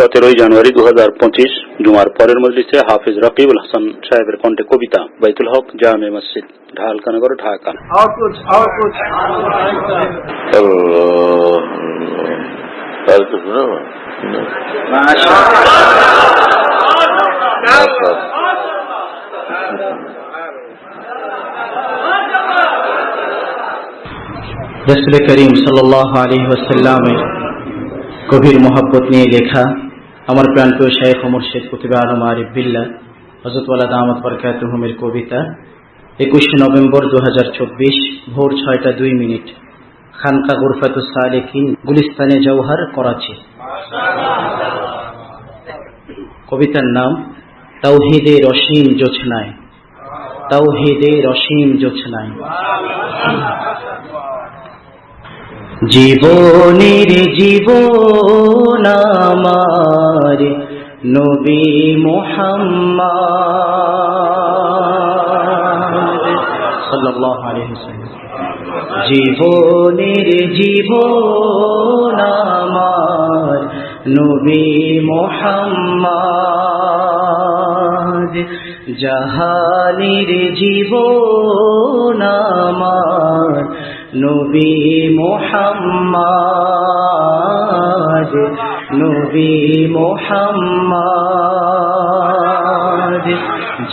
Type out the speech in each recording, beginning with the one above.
সতেরোই জানুয়ারি দু হাজার পঁচিশ জুমার পরের মজলিসে হাফিজ রকিবুল হাসান সাহেবের কণ্ঠে কবিতা বাইতুল হক জামে মসজিদ ঢালকানগর ঢাকা और कुछ और कुछ कल तो सुना রসুল করিম আমার প্রাণপ্রিয় শেখ অমর শেখ কুতুবে আলম আরিফ বিল্লা হজরতওয়ালা দামত বরকাত হুমের কবিতা, একুশে নভেম্বর দু হাজার চব্বিশ, ভোর ছয়টা দুই মিনিট। খানকা গুরফাতুস গুলিস্তানে জৌহার করাচি। কবিতার নাম, তাওহিদে রসিম জোছনায়। তাওহিদে রসিম জোছনায়। জীবনের জীবন আমার নবী মোহাম্মদ। সাল্লাল্লাহু আলাইহি জীবনের জীবন আমার নবী মোহাম্মদ। জাহানের জীবন আমার নবী মোহাম্মদ নবী মোহাম্মদ।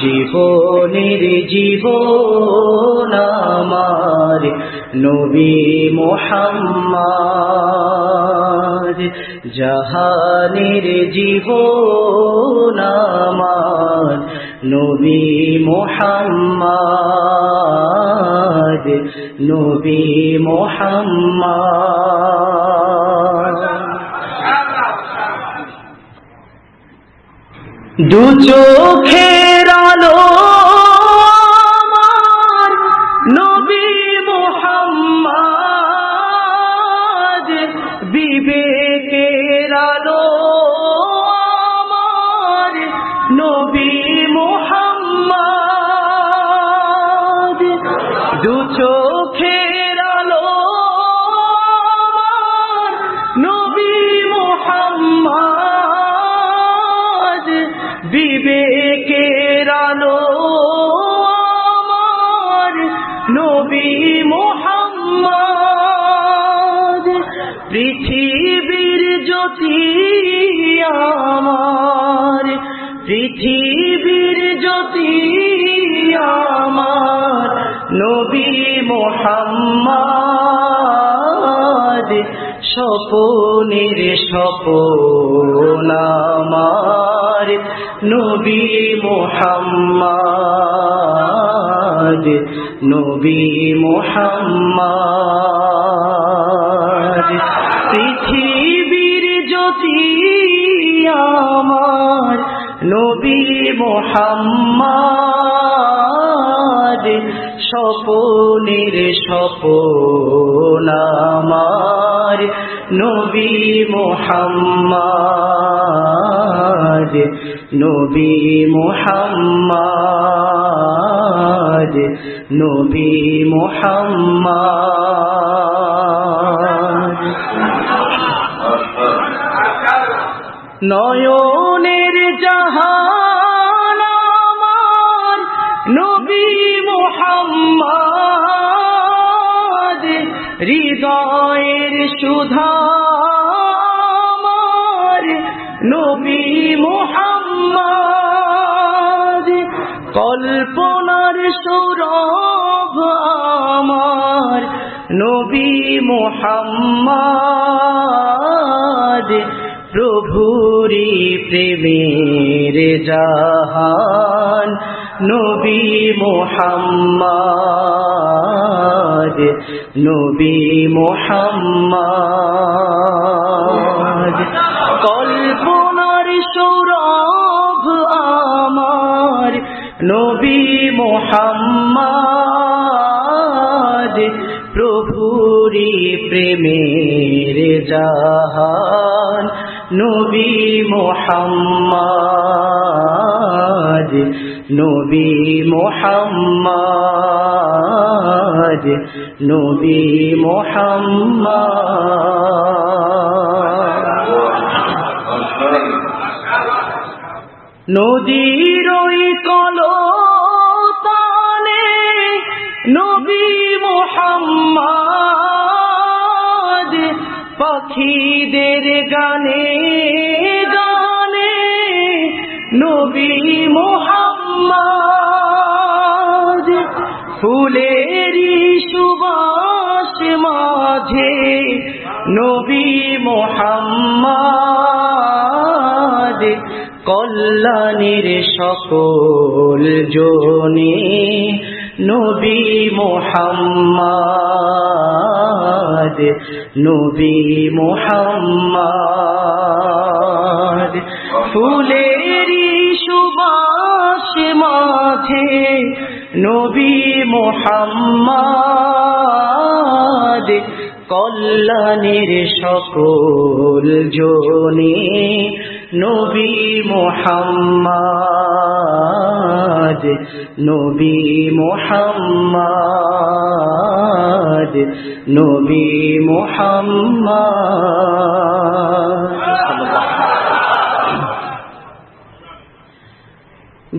জীবনের জীবন আমার নবী মোহাম্মদ। জাহানের জীবন আমার নবী মোহাম্মদ। নবী মোহাম্মদ। দু চোখের আলো নবী মোহাম্মদ। বিবেকের বিবেকের আলো আমার নবী মোহাম্মদ, পৃথিবীর জ্যোতি আমার, পৃথিবীর জ্যোতি আমার নবী মোহাম্মদ, স্বপনের স্বপন আমার। নবী মোহাম্মদ নবী মোহাম্মদ। পৃথিবীর জ্যোতি আমার নবী মোহাম্মদ স্বপনের স্বপন আমার নবী মোহাম্মদ। নবী মোহাম্মদ নবী মোহাম্মদ। নয়নের জাহান কল্পনার সৌরভ আমার নবী মোহাম্মদ প্রভুরি প্রেমের জাহান। নবী মোহাম্মদ নবী মোহাম্মদ। কল্পনার সৌরভ নবী মোহাম্মদ প্রভুরি প্রেমের জাহান। নবী মোহাম্মদ নবী মোহাম্মদ নবী মোহাম্মদ। নদীর নবী মোহাম্মদ ফুলেরি সুবাস মাঝে নবী মোহাম্মদ কল্যাণীর সকল জনে নবী মোহাম্মদ নবী মোহাম্মদ। ফুলেরই সুবাস মাঝে নবী মোহাম্মদ কল্যাণের সকল জনে নবী মোহাম্মদ নবী মোহাম্মদ নবী মোহাম্মদ।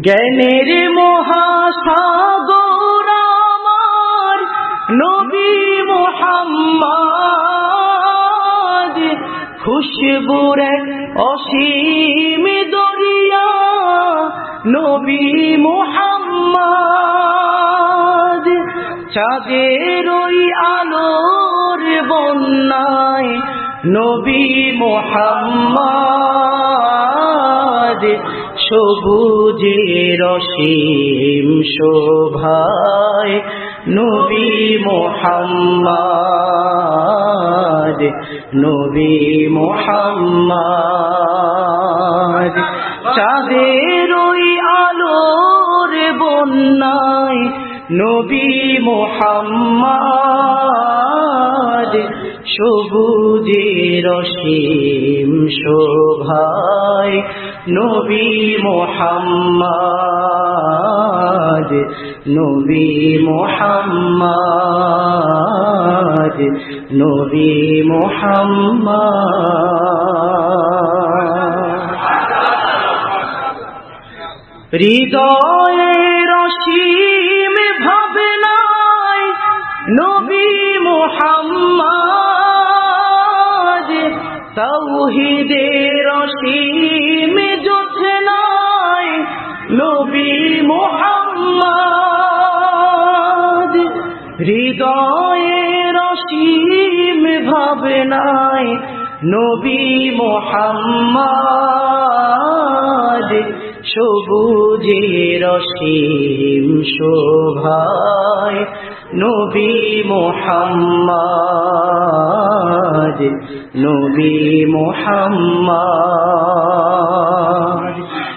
জ্ঞানের মহাসাগর নবী মোহাম্মদ খুশবুর অসীম দরিয়া নবী মোহাম্মদ। চাঁদের ওই আলোর বন্যায় নবী মোহাম্মদ। সবুজের অসীম শোভায় নবী মোহাম্মদ নবী মোহাম্মদ। চাঁদের ওই আলোর বন্যায় নবী মোহাম্মদ সবুজের অসীম শোভায় নবী মোহাম্মদ নবী মোহাম্মদ নবী মোহাম্মদ। হৃদয়ের অসীম হৃদয়ের অসীম ভাবনায় নবী মোহাম্মদ সবুজের অসীম শোভায় নবী মোহাম্মদ নবী মোহাম্মদ।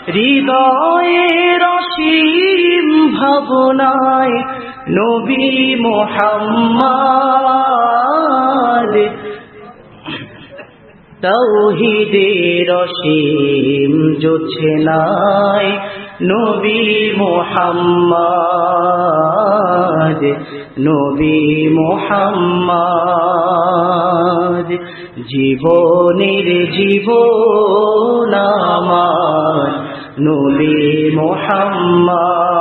হৃদয়ের অসীম ভাবনায় নবী মোহাম্মদ তৌহিদের অসীম জোছনায় নবী মোহাম্মদ নবী মোহাম্মদ। জীবনের জীবন আমার নবী মোহাম্মদ।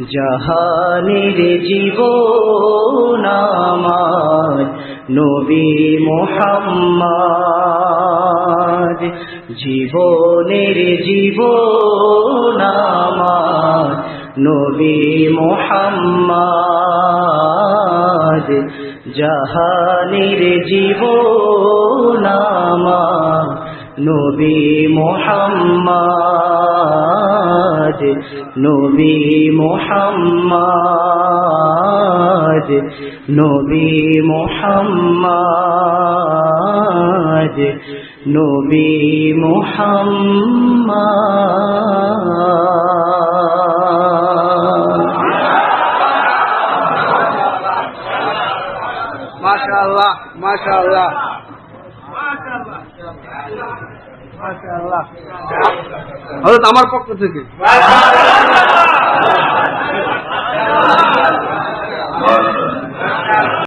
জাহানের জীবন আমার নবী মোহাম্মদ। জীবনের জীবন আমার নবী মোহাম্মদ। জাহানের জীবন আমার নবী মোহাম্মদ। নবী মোহাম্মদ নবী মোহাম্মদ নবী মোহাম্মদ। মাশাআল্লাহ। মাশাআল্লাহ। মাশাআল্লাহ। হযরত আমার পক্ষ থেকে।